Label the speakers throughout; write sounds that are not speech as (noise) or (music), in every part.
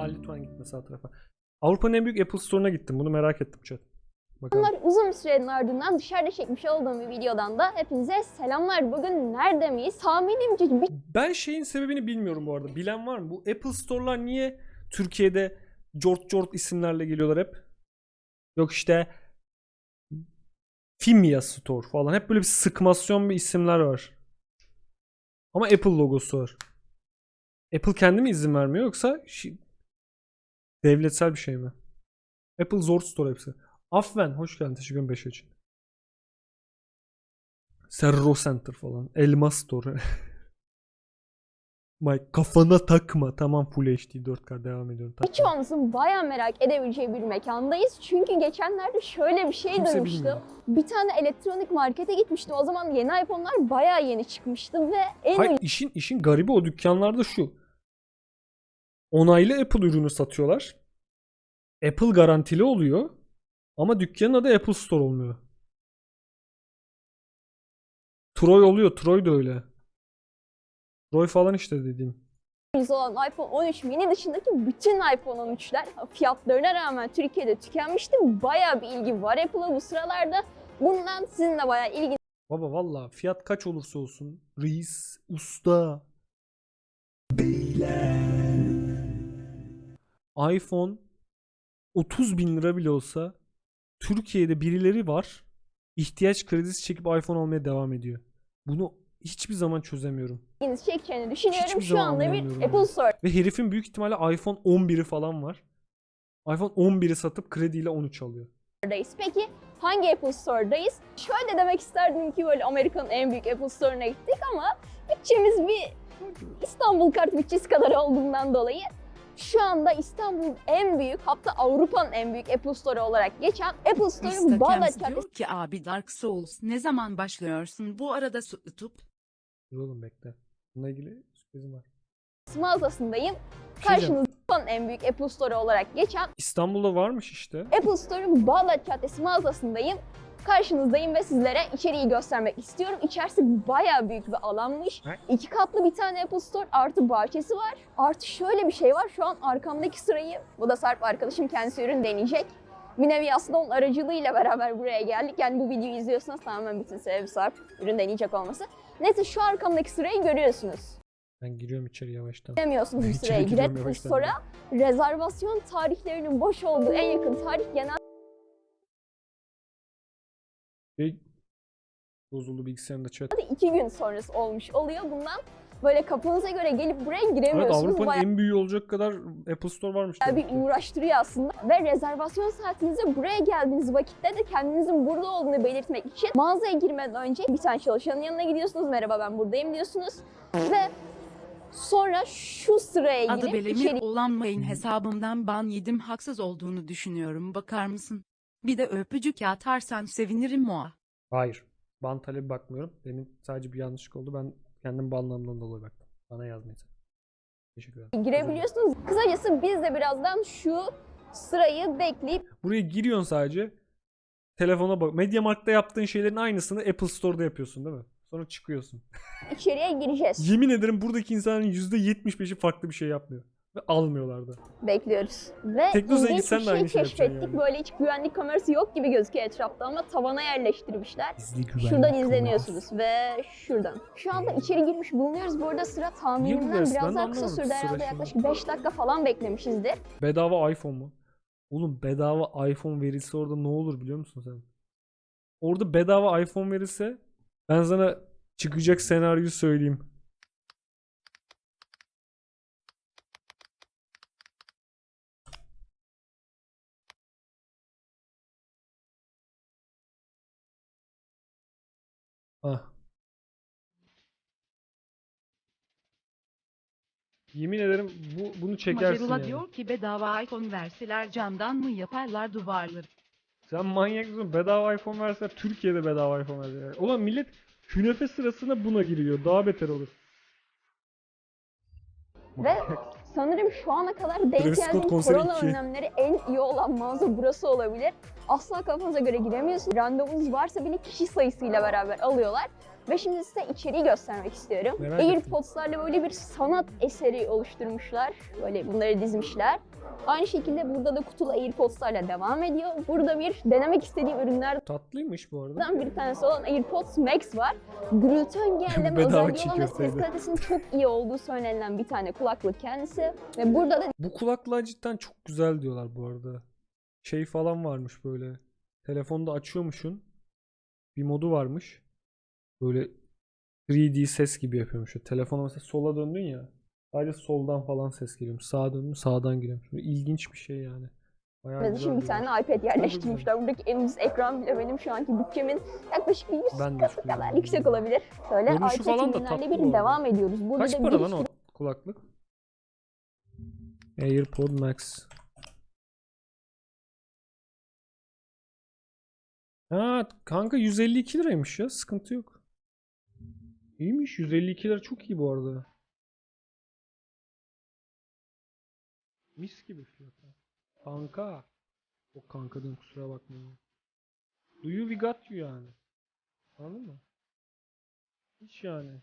Speaker 1: Aa lütfen gitme sağ tarafa. Avrupa'nın en büyük Apple Store'una gittim. Bunu merak ettim chat. Bakalım.
Speaker 2: Bunlar uzun bir sürenin ardından dışarıda çekmiş olduğum bir videodan da hepinize selamlar. Bugün nerede miyiz? Tahminimce bir
Speaker 1: Ben şeyin sebebini bilmiyorum bu arada. Bilen var mı? Bu Apple Store'lar niye Türkiye'de cort cort isimlerle geliyorlar hep? Yok işte Fimia Store falan. Hep böyle bir sıkmasyon bir isimler var. Ama Apple logosu var. Apple kendi mi izin vermiyor yoksa devletsel bir şey mi? Apple Zor Store hepsi. Afven hoş geldin. Teşekkür ederim 5 için. Serro Center falan. Elma Store. (laughs) Mike kafana takma. Tamam Full HD 4K devam ediyorum. Takma.
Speaker 2: birçoğunuzun bayağı merak edebileceği bir mekandayız. Çünkü geçenlerde şöyle bir şey
Speaker 1: Kimse
Speaker 2: duymuştum.
Speaker 1: bilmiyor.
Speaker 2: Bir tane elektronik markete gitmiştim. O zaman yeni iPhone'lar bayağı yeni çıkmıştı ve en
Speaker 1: Hayır işin işin garibi o dükkanlarda şu. Onaylı Apple ürünü satıyorlar. Apple garantili oluyor. Ama dükkanın adı Apple Store olmuyor. Troy oluyor. Troy da öyle. Troy falan işte dediğim.
Speaker 2: ucuz olan iPhone 13 mini dışındaki bütün iPhone 13'ler fiyatlarına rağmen Türkiye'de tükenmişti. Bayağı bir ilgi var Apple'a bu sıralarda. Bundan sizin de bayağı ilginiz
Speaker 1: Baba valla fiyat kaç olursa olsun. Reis, usta. iPhone 30 bin lira bile olsa Türkiye'de birileri var. ihtiyaç kredisi çekip iPhone almaya devam ediyor. Bunu hiçbir zaman çözemiyorum.
Speaker 2: çekeceğini düşünüyorum.
Speaker 1: Hiçbir
Speaker 2: Şu anda bir Apple. Store
Speaker 1: Ve herifin büyük ihtimalle iPhone 11'i falan var. iPhone 11'i satıp krediyle 13 alıyor.
Speaker 2: Peki hangi Apple Store'dayız? Şöyle demek isterdim ki böyle Amerika'nın en büyük Apple Store'una gittik ama bütçemiz bir İstanbul kart bütçesi kadar olduğundan dolayı şu anda İstanbul'un en büyük hatta Avrupa'nın en büyük Apple Store olarak geçen Apple Store'un. Bağdat
Speaker 3: diyor ki abi Dark Souls ne zaman başlıyorsun bu arada su tutup
Speaker 1: Dur oğlum bekle. Bununla ilgili sürprizim var.
Speaker 2: mağazasındayım.
Speaker 1: Şey.
Speaker 2: Karşınızda en büyük Apple Store olarak geçen
Speaker 1: İstanbul'da varmış işte.
Speaker 2: Apple Store'un Bağdat Caddesi mağazasındayım. Karşınızdayım ve sizlere içeriği göstermek istiyorum. İçerisi bayağı büyük bir alanmış. İki katlı bir tane Apple Store artı bahçesi var. Artı şöyle bir şey var. Şu an arkamdaki sırayı, bu da Sarp arkadaşım kendisi ürün deneyecek. Bir nevi aslında onun aracılığıyla beraber buraya geldik. Yani bu videoyu izliyorsanız tamamen bütün sebebi Sarp ürün deneyecek olması. Neyse şu arkamdaki sırayı görüyorsunuz.
Speaker 1: Ben giriyorum içeri yavaştan.
Speaker 2: Bilemiyorsunuz bu sıraya
Speaker 1: yavaştan.
Speaker 2: Store'a. Rezervasyon tarihlerinin boş olduğu en yakın tarih genel
Speaker 1: Ve bozuldu bilgisayarımda chat.
Speaker 2: iki gün sonrası olmuş oluyor. Bundan böyle kafanıza göre gelip buraya
Speaker 1: Evet
Speaker 2: giremiyorsunuz.
Speaker 1: Avrupa'nın
Speaker 2: Bayağı
Speaker 1: en büyüğü olacak kadar Apple Store varmış.
Speaker 2: bir
Speaker 1: demek ki.
Speaker 2: uğraştırıyor aslında. Ve rezervasyon saatinizde buraya geldiğiniz vakitte de kendinizin burada olduğunu belirtmek için mağazaya girmeden önce bir tane çalışanın yanına gidiyorsunuz. Merhaba ben buradayım diyorsunuz. Ve sonra şu sıraya
Speaker 3: adı
Speaker 2: girip
Speaker 3: Belemir
Speaker 2: içeri
Speaker 3: olan main hesabımdan ban yedim haksız olduğunu düşünüyorum bakar mısın? Bir de öpücük atarsan sevinirim Moa.
Speaker 1: Hayır. Ban talebi bakmıyorum. Demin sadece bir yanlışlık oldu. Ben kendim banlamdan dolayı baktım. Bana yazmayın. Teşekkür ederim.
Speaker 2: girebiliyorsunuz. Kısacası biz de birazdan şu sırayı bekleyip
Speaker 1: Buraya giriyorsun sadece. Telefona bak. Mediamarkt'ta yaptığın şeylerin aynısını Apple Store'da yapıyorsun değil mi? Sonra çıkıyorsun.
Speaker 2: içeriye gireceğiz. (laughs)
Speaker 1: Yemin ederim buradaki insanların %75'i farklı bir şey yapmıyor. Ve almıyorlar da.
Speaker 2: bekliyoruz. Ve
Speaker 1: Teknosa'ya
Speaker 2: ilginç
Speaker 1: gitsen de aynı şey
Speaker 2: keşfettik.
Speaker 1: yani.
Speaker 2: Böyle hiç güvenlik kamerası yok gibi gözüküyor etrafta ama tavana yerleştirmişler. Şuradan
Speaker 1: kamerası.
Speaker 2: izleniyorsunuz ve şuradan. Şu anda içeri girmiş bulunuyoruz. Bu arada sıra tahminimden biraz daha kısa sürdü. Herhalde yaklaşık 5 dakika falan beklemişizdir.
Speaker 1: Bedava iPhone mu? Oğlum bedava iPhone verilse orada ne olur biliyor musun sen? Orada bedava iPhone verilse ben sana çıkacak senaryoyu söyleyeyim. Ah. Yemin ederim bu bunu çekersin
Speaker 3: Macerula
Speaker 1: yani.
Speaker 3: diyor ki bedava iPhone verseler camdan mı yaparlar duvarları?
Speaker 1: Sen manyak mısın? Bedava iPhone verseler Türkiye'de bedava iPhone verseler. Ulan millet künefe sırasında buna giriyor. Daha beter olur.
Speaker 2: Ve sanırım şu ana kadar denk geldiğim korona
Speaker 1: iki.
Speaker 2: önlemleri en iyi olan mağaza burası olabilir. Asla kafanıza göre giremiyorsunuz. Randevunuz varsa bile kişi sayısıyla beraber alıyorlar. Ve şimdi size içeriği göstermek istiyorum.
Speaker 1: Merak.
Speaker 2: AirPods'larla böyle bir sanat eseri oluşturmuşlar. Böyle bunları dizmişler. Aynı şekilde burada da kutulu AirPods'larla devam ediyor. Burada bir denemek istediğim ürünlerden
Speaker 1: Tatlıymış bu arada.
Speaker 2: bir tanesi olan AirPods Max var. Gürültü (laughs) engelleme özelliği olan ve ses kalitesinin çok iyi olduğu söylenilen bir tane kulaklık kendisi. Ve burada da
Speaker 1: Bu kulaklığa cidden çok güzel diyorlar bu arada. Şey falan varmış böyle. Telefonda açıyormuşsun. Bir modu varmış. Böyle 3D ses gibi yapıyormuş. Şöyle Telefona mesela sola döndün ya. Sadece soldan falan ses geliyormuş. Sağa döndün sağdan geliyormuş. Böyle ilginç bir şey yani. Bayağı
Speaker 2: şimdi bir tane iPad yerleştirmişler. Buradaki en ucuz ekran bile benim şu anki bütçemin yaklaşık bir 100
Speaker 1: Ben de
Speaker 2: katı kadar yüksek olabilir. Şöyle
Speaker 1: Görünüşü
Speaker 2: iPad
Speaker 1: falan da
Speaker 2: ürünlerle
Speaker 1: tatlı
Speaker 2: bir
Speaker 1: bu
Speaker 2: devam ediyoruz. Burada
Speaker 1: Kaç
Speaker 2: da
Speaker 1: para lan o kulaklık? AirPod Max. Ha kanka 152 liraymış ya. Sıkıntı yok. İyiymiş. 152 lira çok iyi bu arada. Mis gibi fiyat. ha. Kanka. O kankadan kusura bakmayın. Do you we got you yani. Anladın mı? Hiç yani.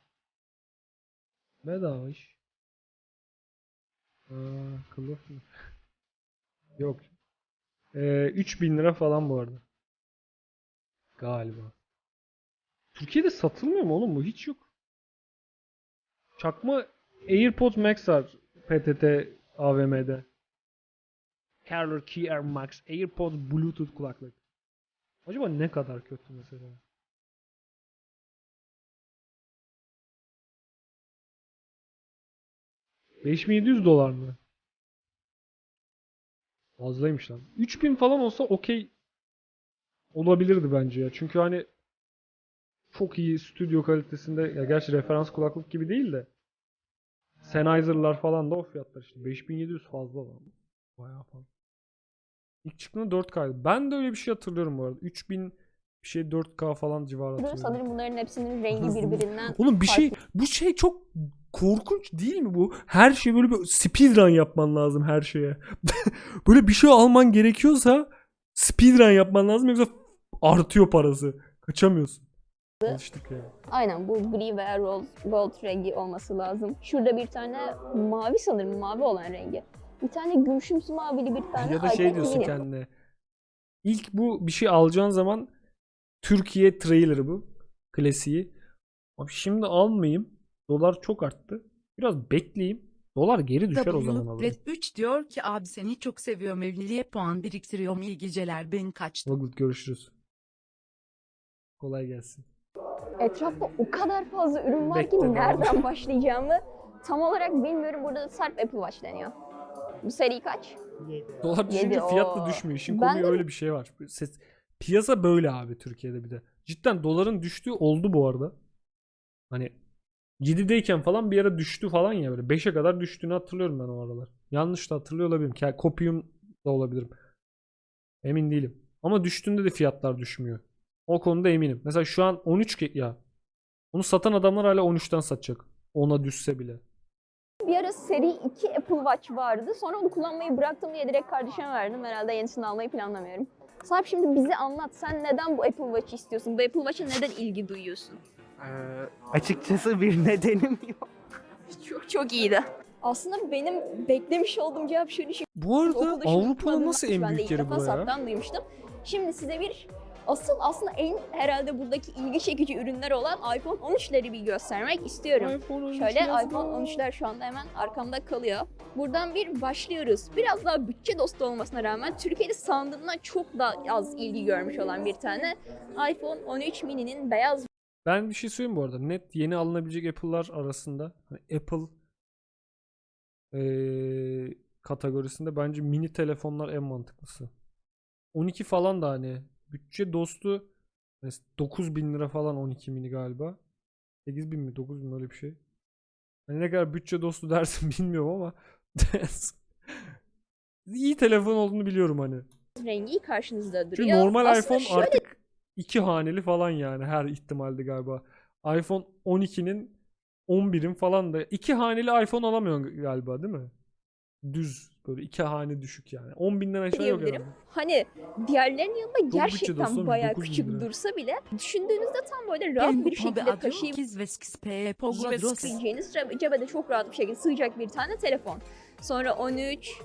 Speaker 1: Bedava iş. Aa, kılıf mı? (laughs) Yok. Ee, 3000 lira falan bu arada. Galiba. Türkiye'de satılmıyor mu oğlum bu? Hiç yok. Çakma AirPods Max var PTT AVM'de. Carrier Key Air Max AirPods Bluetooth kulaklık. Acaba ne kadar kötü mesela? ...5700 dolar mı? Fazlaymış lan. 3000 falan olsa okey olabilirdi bence ya. Çünkü hani çok iyi stüdyo kalitesinde ya gerçi referans kulaklık gibi değil de Sennheiser'lar falan da o fiyatlar işte. 5700 fazla lan. Bayağı fazla. İlk çıktığında 4K'ydı. Ben de öyle bir şey hatırlıyorum bu arada. 3000 bir şey 4K falan civarı hatırlıyorum.
Speaker 2: sanırım bunların hepsinin rengi birbirinden
Speaker 1: Oğlum bir şey bu şey çok korkunç değil mi bu? Her şey böyle bir speedrun yapman lazım her şeye. (laughs) böyle bir şey alman gerekiyorsa speedrun yapman lazım yoksa artıyor parası. Kaçamıyorsun. Alıştık ya.
Speaker 2: Aynen bu gri veya rose gold rengi olması lazım. Şurada bir tane mavi sanırım mavi olan rengi. Bir tane gümüşümsü mavili bir tane
Speaker 1: Ya da şey diyorsun
Speaker 2: mini.
Speaker 1: kendine. İlk bu bir şey alacağın zaman Türkiye trailer'ı bu. Klasiği. Abi şimdi almayayım. Dolar çok arttı. Biraz bekleyeyim. Dolar geri düşer o zaman alırım.
Speaker 3: Red 3 diyor ki abi seni çok seviyorum evliliğe puan biriktiriyorum iyi geceler ben kaçtım.
Speaker 1: Vaggut görüşürüz. Kolay gelsin.
Speaker 2: Etrafta o kadar fazla ürün var ki
Speaker 1: devam.
Speaker 2: nereden başlayacağımı tam olarak bilmiyorum. Burada da Sarp Apple Watch deniyor. Bu seri kaç?
Speaker 1: Dolar düşünce
Speaker 2: Yedi,
Speaker 1: fiyat da
Speaker 2: oo.
Speaker 1: düşmüyor. İşin
Speaker 2: Ben
Speaker 1: konuyu
Speaker 2: de-
Speaker 1: öyle bir şey var. Ses, piyasa böyle abi Türkiye'de bir de. Cidden doların düştüğü oldu bu arada. Hani 7'deyken falan bir ara düştü falan ya böyle. 5'e kadar düştüğünü hatırlıyorum ben o aralar. Yanlış da hatırlıyor olabilirim. Yani kopyum da olabilirim. Emin değilim. Ama düştüğünde de fiyatlar düşmüyor. O konuda eminim. Mesela şu an 13 ke- ya. Onu satan adamlar hala 13'ten satacak. Ona düşse bile.
Speaker 2: Bir ara seri 2 Apple Watch vardı. Sonra onu kullanmayı bıraktım diye direkt kardeşime verdim. Herhalde yenisini almayı planlamıyorum. Sarp şimdi bize anlat. Sen neden bu Apple Watch'ı istiyorsun? Bu Apple Watch'a neden ilgi duyuyorsun?
Speaker 4: Ee, açıkçası bir nedenim yok. (laughs)
Speaker 2: Çok çok iyiydi. Aslında benim beklemiş olduğum cevap şöyle şey.
Speaker 1: Bu arada Avrupa'nın nasıl en
Speaker 2: ben de
Speaker 1: büyük
Speaker 2: ilk
Speaker 1: yeri
Speaker 2: defa
Speaker 1: buraya?
Speaker 2: Sarp'tan duymuştum. Şimdi size bir asıl aslında en herhalde buradaki ilgi çekici ürünler olan iPhone 13'leri bir göstermek istiyorum.
Speaker 1: iPhone 13
Speaker 2: Şöyle
Speaker 1: yazma.
Speaker 2: iPhone 13'ler şu anda hemen arkamda kalıyor. Buradan bir başlıyoruz. Biraz daha bütçe dostu olmasına rağmen Türkiye'de sandığından çok daha az ilgi görmüş olan bir tane iPhone 13 mini'nin beyaz
Speaker 1: Ben bir şey söyleyeyim bu arada. Net yeni alınabilecek Apple'lar arasında hani Apple eee, kategorisinde bence mini telefonlar en mantıklısı. 12 falan da hani bütçe dostu 9000 bin lira falan 12 mini galiba. 8000 bin mi 9000 bin öyle bir şey. Hani ne kadar bütçe dostu (laughs) dersin bilmiyorum ama (laughs) iyi telefon olduğunu biliyorum hani.
Speaker 2: rengi karşınızda duruyor.
Speaker 1: Çünkü normal
Speaker 2: Aslında
Speaker 1: iPhone
Speaker 2: şöyle
Speaker 1: artık iki haneli falan yani her ihtimalde galiba. iPhone 12'nin 11'in falan da iki haneli iPhone alamıyorsun galiba değil mi? Düz böyle iki hane düşük yani. 10 binden aşağı yok herhalde.
Speaker 2: Hani diğerlerinin yanında gerçekten bayağı
Speaker 1: 9 bin
Speaker 2: küçük
Speaker 1: lira.
Speaker 2: dursa bile düşündüğünüzde tam böyle rahat bir şekilde taşıyıp taşıyabileceğiniz cebe, cebe de çok rahat bir şekilde sığacak bir tane telefon. Sonra 13,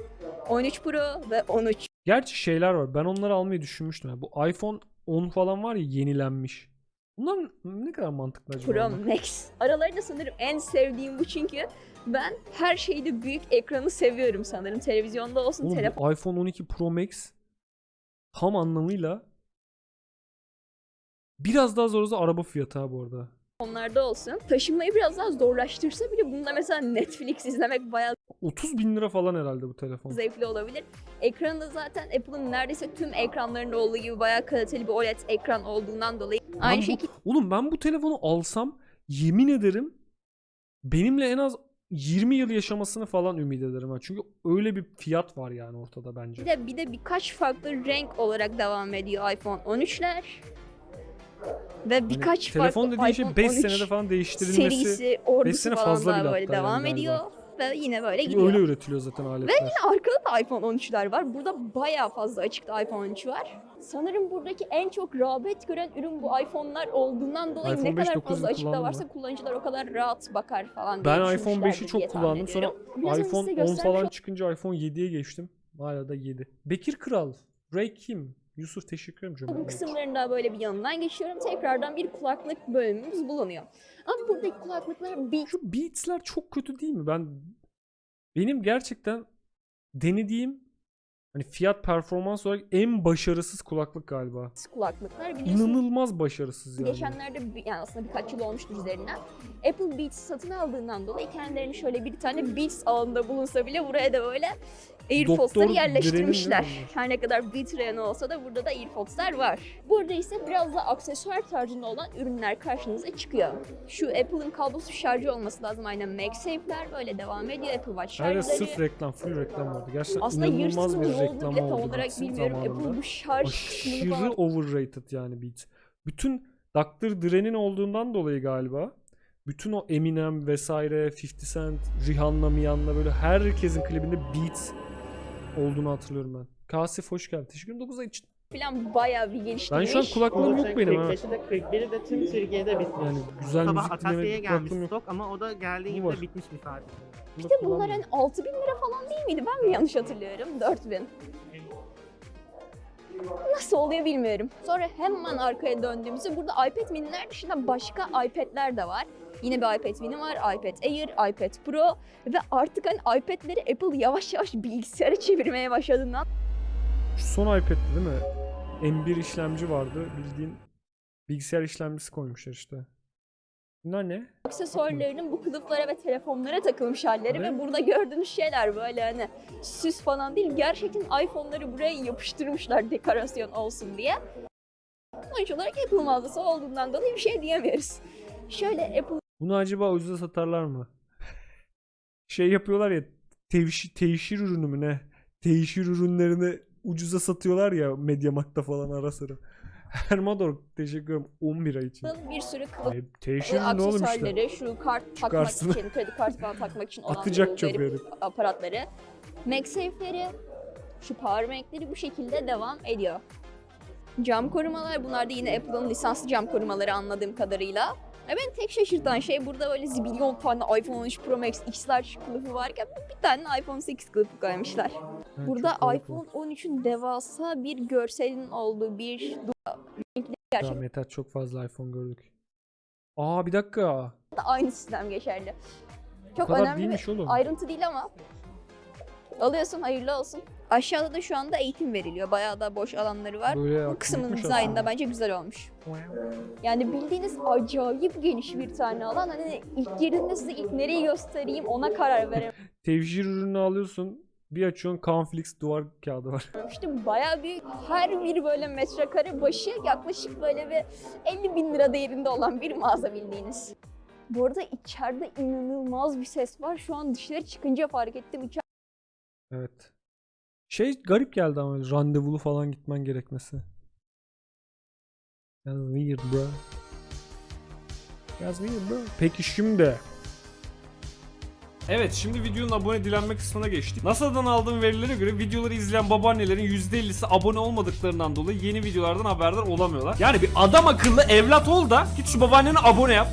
Speaker 2: 13 Pro ve 13
Speaker 1: Gerçi şeyler var. Ben onları almayı düşünmüştüm. Yani bu iPhone 10 falan var ya yenilenmiş. Bunlar ne kadar mantıklı acaba?
Speaker 2: Pro? Max. Aralarında sanırım en sevdiğim bu çünkü ben her şeyde büyük ekranı seviyorum sanırım. Televizyonda olsun,
Speaker 1: Oğlum
Speaker 2: telefon
Speaker 1: bu iPhone 12 Pro Max tam anlamıyla biraz daha zor olsa araba fiyatı ha bu arada.
Speaker 2: Onlarda olsun. Taşınmayı biraz daha zorlaştırsa bile bunda mesela Netflix izlemek bayağı
Speaker 1: 30 bin lira falan herhalde bu telefon.
Speaker 2: zevkli olabilir. Ekranı da zaten Apple'ın neredeyse tüm ekranlarında olduğu gibi bayağı kaliteli bir OLED ekran olduğundan dolayı aynı
Speaker 1: bu-
Speaker 2: şekilde
Speaker 1: Oğlum ben bu telefonu alsam yemin ederim benimle en az 20 yıl yaşamasını falan ümit ederim ha. Çünkü öyle bir fiyat var yani ortada bence.
Speaker 2: bir de, bir de birkaç farklı renk olarak devam ediyor iPhone 13'ler. Ve
Speaker 1: Hani
Speaker 2: birkaç
Speaker 1: telefon
Speaker 2: farklı
Speaker 1: dediğin şey
Speaker 2: iPhone
Speaker 1: 5
Speaker 2: 13
Speaker 1: senede falan değiştirilmesi.
Speaker 2: serisi, ordusu
Speaker 1: sene
Speaker 2: falan
Speaker 1: fazla
Speaker 2: daha böyle
Speaker 1: yani
Speaker 2: devam
Speaker 1: galiba.
Speaker 2: ediyor. Ve yine böyle gidiyor.
Speaker 1: öyle üretiliyor zaten aletler.
Speaker 2: Arkada da iPhone 13'ler var. Burada bayağı fazla açıkta iPhone 13 var. Sanırım buradaki en çok rağbet gören ürün bu iPhone'lar olduğundan dolayı
Speaker 1: iPhone
Speaker 2: ne
Speaker 1: 5
Speaker 2: kadar
Speaker 1: 9'u
Speaker 2: fazla açıkta varsa
Speaker 1: mı?
Speaker 2: kullanıcılar o kadar rahat bakar falan diye
Speaker 1: Ben iPhone
Speaker 2: düşünmüşlerdir
Speaker 1: 5'i çok kullandım. Sonra.
Speaker 2: Biraz
Speaker 1: iPhone
Speaker 2: size
Speaker 1: 10
Speaker 2: göstermiş
Speaker 1: falan çıkınca iPhone 7'ye geçtim. Hala da 7. Bekir Kral. Ray Kim. Yusuf teşekkür ederim.
Speaker 2: Bu
Speaker 1: cömertlik.
Speaker 2: kısımların daha böyle bir yanından geçiyorum. Tekrardan bir kulaklık bölümümüz bulunuyor. Ama buradaki kulaklıklar bir
Speaker 1: Şu Beats'ler çok kötü değil mi? Ben benim gerçekten denediğim hani fiyat performans olarak en başarısız kulaklık galiba.
Speaker 2: kulaklıklar biliyorsunuz.
Speaker 1: İnanılmaz başarısız yani.
Speaker 2: Geçenlerde bir- yani aslında birkaç yıl olmuştur üzerinden. Apple Beats satın aldığından dolayı kendilerini şöyle bir tane Beats alanında bulunsa bile buraya da böyle AirPods'ları
Speaker 1: Doktor
Speaker 2: yerleştirmişler. Her ne kadar Beats Reno olsa da burada da AirPods'lar var. Burada ise biraz da aksesuar tarzında olan ürünler karşınıza çıkıyor. Şu Apple'ın kablosuz şarjı olması lazım aynen MagSafe'ler böyle devam ediyor. Apple Watch şarjları.
Speaker 1: sırf reklam, full reklam vardı. Gerçekten
Speaker 2: Aslında
Speaker 1: inanılmaz bir reklam
Speaker 2: bile tam
Speaker 1: oldu
Speaker 2: olarak bilmiyorum.
Speaker 1: zamanında.
Speaker 2: Apple bu şarj
Speaker 1: Aşırı
Speaker 2: falan
Speaker 1: overrated yani Beats. Bütün Dr. Dre'nin olduğundan dolayı galiba bütün o Eminem vesaire 50 Cent, Rihanna, Mihanna böyle herkesin klibinde Beats olduğunu hatırlıyorum ben. Kasif hoş geldin. Teşekkür ederim 9 ay için.
Speaker 2: falan bayağı bir
Speaker 1: Ben
Speaker 2: geliştirmiş.
Speaker 1: şu an kulaklığım yok benim ha.
Speaker 4: 45'i de 41'i de tüm Türkiye'de bitmiş.
Speaker 1: Yani güzel
Speaker 4: Sabah
Speaker 1: müzik
Speaker 4: Akasya'ya
Speaker 1: dinlemek
Speaker 4: gelmiş
Speaker 1: kulaklığım yok.
Speaker 4: stok ama o da geldiği
Speaker 1: Bu var.
Speaker 4: gibi bitmiş bir saat.
Speaker 1: Bunu
Speaker 2: İşte bunlar
Speaker 1: kullanmıyorum.
Speaker 2: hani 6000 lira falan değil miydi? Ben mi yanlış hatırlıyorum? 4000. Nasıl oluyor bilmiyorum. Sonra hemen arkaya döndüğümüzde burada iPad mini'ler dışında başka iPad'ler de var. Yine bir iPad mini var, iPad Air, iPad Pro ve artık hani iPad'leri Apple yavaş yavaş bilgisayara çevirmeye başladığından
Speaker 1: Şu son iPad'ti değil mi? M1 işlemci vardı. Bildiğin bilgisayar işlemcisi koymuşlar işte. Bunlar ne?
Speaker 2: aksesuarlarının bu kılıflara ve telefonlara takılmış halleri
Speaker 1: Ne?
Speaker 2: ve burada gördüğünüz şeyler böyle hani süs falan değil. Gerçekten iPhone'ları buraya yapıştırmışlar dekorasyon olsun diye. Sonuç olarak Apple mağazası olduğundan dolayı bir şey diyemiyoruz. Şöyle Apple
Speaker 1: Bunu acaba ucuza satarlar mı? Şey yapıyorlar ya tevşi, teşhir ürünü mü ne? Teşhir ürünlerini ucuza satıyorlar ya Mediamarkt'ta falan ara sıra. (laughs) Hermador teşekkür ederim 11 ay için.
Speaker 2: bir sürü kılıf
Speaker 1: teşhir ürünü oğlum işte.
Speaker 2: şu kart takmak
Speaker 1: Çıkarsın.
Speaker 2: için, kredi kartı falan takmak için (laughs) olan
Speaker 1: Atacak
Speaker 2: verip
Speaker 1: herif.
Speaker 2: aparatları, MagSafe'leri, şu powerbank'leri bu şekilde devam ediyor. Cam korumalar, bunlar da yine Apple'ın lisanslı cam korumaları anladığım kadarıyla. Ve beni tek şaşırtan şey burada böyle zibilyon tane iPhone 13 Pro Max X-Large kılıfı varken bir tane iPhone 8 kılıfı koymuşlar.
Speaker 1: Evet,
Speaker 2: Burada iPhone
Speaker 1: o.
Speaker 2: 13'ün devasa bir görselin olduğu bir
Speaker 1: Tamam yeter çok fazla iPhone gördük. Aa bir dakika.
Speaker 2: da aynı sistem geçerli. Çok önemli bir
Speaker 1: oğlum.
Speaker 2: ayrıntı değil ama alıyorsun hayırlı olsun. Aşağıda da şu anda eğitim veriliyor. Bayağı da boş alanları var.
Speaker 1: Böyle
Speaker 2: Bu kısmın
Speaker 1: büyükmüş
Speaker 2: dizaynı da
Speaker 1: aslında.
Speaker 2: bence güzel olmuş. Yani bildiğiniz acayip geniş bir tane alan. Hani ilk girdiğimde size ilk nereyi göstereyim ona karar (laughs)
Speaker 1: Tevşir ürünü alıyorsun. Bir açıyorsun Canflix duvar kağıdı var. (laughs)
Speaker 2: verememiştim. Bayağı büyük. Her bir böyle metrekare başı yaklaşık böyle bir 50 bin lira değerinde olan bir mağaza bildiğiniz. Bu arada içeride inanılmaz bir ses var. Şu an dışarı çıkınca fark ettim. İçeride
Speaker 1: Evet. Şey garip geldi ama randevulu falan gitmen gerekmesi. That's weird bro. That's weird bro. Peki şimdi. Evet şimdi videonun abone dilenme kısmına geçtik. NASA'dan aldığım verilere göre videoları izleyen babaannelerin %50'si abone olmadıklarından dolayı yeni videolardan haberdar olamıyorlar. Yani bir adam akıllı evlat ol da git şu babaanneni abone yap.